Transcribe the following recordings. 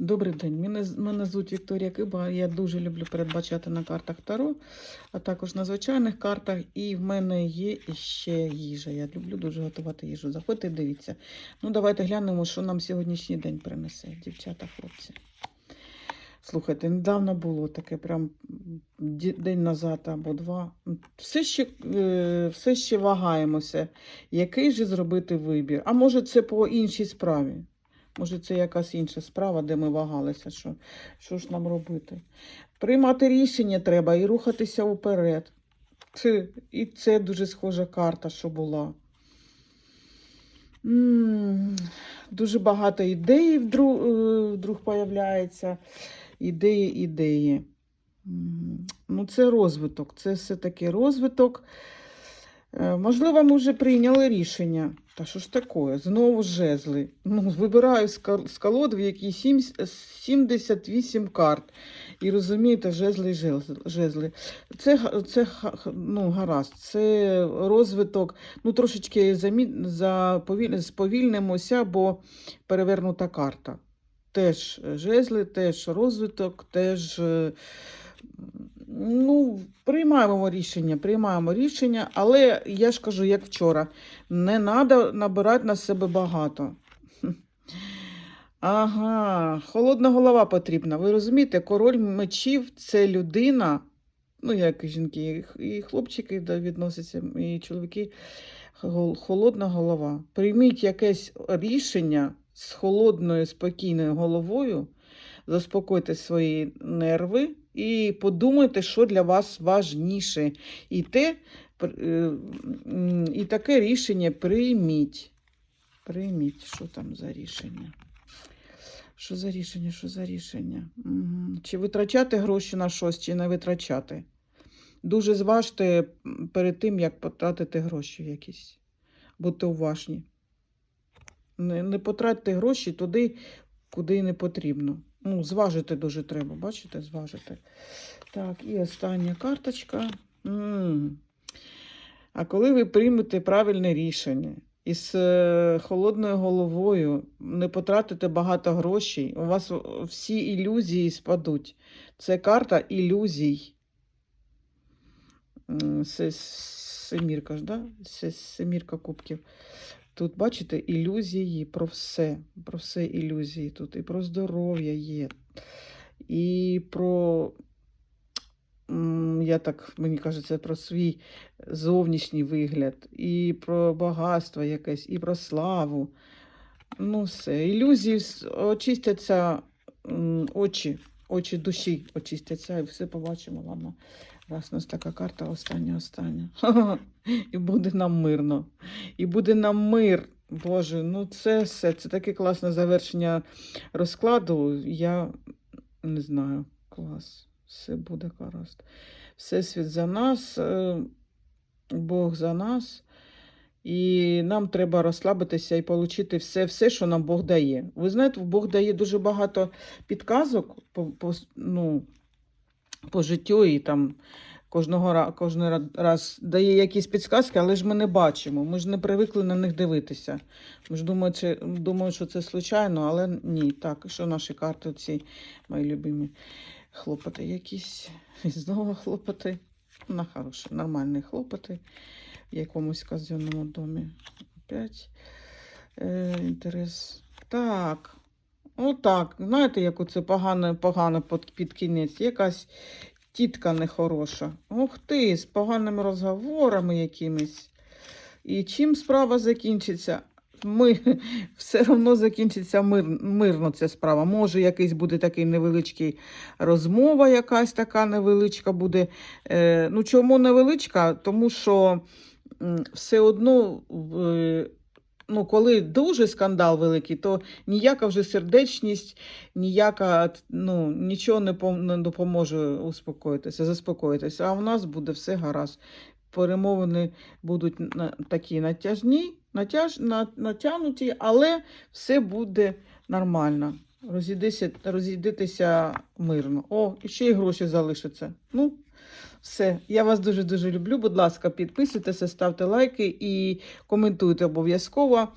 Добрий день. Мене, мене звуть Вікторія Киба. Я дуже люблю передбачати на картах Таро, а також на звичайних картах. І в мене є ще їжа. Я люблю дуже готувати їжу. Заходьте, дивіться. Ну, давайте глянемо, що нам сьогоднішній день принесе, дівчата, хлопці. Слухайте, недавно було таке, прям день назад або два. Все ще, е, все ще вагаємося, який же зробити вибір. А може, це по іншій справі. Може, це якась інша справа, де ми вагалися, що, що ж нам робити. Приймати рішення треба і рухатися вперед. Це, і це дуже схожа карта, що була. м дуже багато ідей вдруг, е, вдруг появляється. Ідеї, ідеї. М, Ну, це розвиток. Це все-таки розвиток. Е, Можливо, ми вже прийняли рішення. Та що ж таке? Знову жезли. Ну, вибираю з кол- колод, в якій 78 карт. І розумієте, жезли і жезли. Це, це ну, гаразд, це розвиток. Ну, трошечки замі... заповіль... сповільнимося, бо перевернута карта. Теж жезли, теж розвиток, теж. Ну, приймаємо рішення, приймаємо рішення, але я ж кажу, як вчора, не треба набирати на себе багато. Ага, холодна голова потрібна. Ви розумієте, король мечів це людина, ну, як і жінки, і хлопчики відносяться, і чоловіки. Холодна голова. Прийміть якесь рішення з холодною, спокійною головою, заспокойте свої нерви і подумайте, що для вас важніше. І, те, е, і таке рішення прийміть. Прийміть, що там за рішення. Що за рішення, що за рішення? Мгм. Чи витрачати гроші на щось, чи не витрачати? Дуже зважте перед тим, як потратити гроші якісь. Будьте уважні. Не, не потратьте гроші туди, куди не потрібно. Ну, зважити дуже треба, бачите, зважити. Так, і остання карточка. м А коли ви приймете правильне рішення із е, холодною головою, не потратите багато грошей, у вас всі ілюзії спадуть. Це карта ілюзій. Семірка ж, да? Семірка кубків. Тут, бачите, ілюзії про все. Про все ілюзії тут. І про здоров'я є, і про, я так, мені кажеться, про свій зовнішній вигляд, і про багатство якесь, і про славу. Ну, все. Ілюзії очистяться очі, очі душі очистяться, і все побачимо. Ладно. Раз у нас така карта, остання, остання. І буде нам мирно. І буде нам мир. Боже, ну це все. Це таке класне завершення розкладу. Я не знаю, клас. Все буде гаразд. Всесвіт за нас, е, Бог за нас. І нам треба розслабитися і отримати все, все, що нам Бог дає. Ви знаєте, Бог дає дуже багато підказок ну, по життю і там кожного кожен раз дає якісь підказки, але ж ми не бачимо. Ми ж не привикли на них дивитися. Ми ж думаємо, чи, думаємо, що це случайно, але ні. Так, що наші карти, ці мої любимі хлопоти якісь. І знову хлопоти. На хороші, нормальні хлопоти в якомусь казенному домі. Опять е, інтерес. Так. Отак. Знаєте, як оце погано, погано під, кінець. Якась тітка нехороша. Ух ти, з поганими розговорами якимись. І чим справа закінчиться? Ми все одно закінчиться мир, мирно ця справа. Може, якийсь буде такий невеличкий розмова, якась така невеличка буде. Е, ну, чому невеличка? Тому що все одно, в- ну, коли дуже скандал великий, то ніяка вже сердечність, ніяка, ну, нічого не, пом- не допоможе успокоїтися, заспокоїтися. А в нас буде все гаразд. Перемовини будуть такі натяжні, натяж, на, натягнуті, але все буде нормально. Розійдитися мирно. О, і ще й гроші залишаться. Ну, Все, я вас дуже-дуже люблю. Будь ласка, підписуйтеся, ставте лайки і коментуйте обов'язково,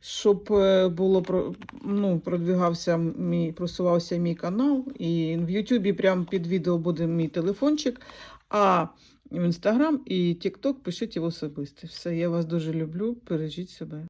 щоб е, було про- ну, продвигався мій, просувався мій канал. І в Ютубі прямо під відео буде мій телефончик. А в Інстаграм і Тікток пишіть в особисте. Все, я вас дуже люблю. Бережіть себе.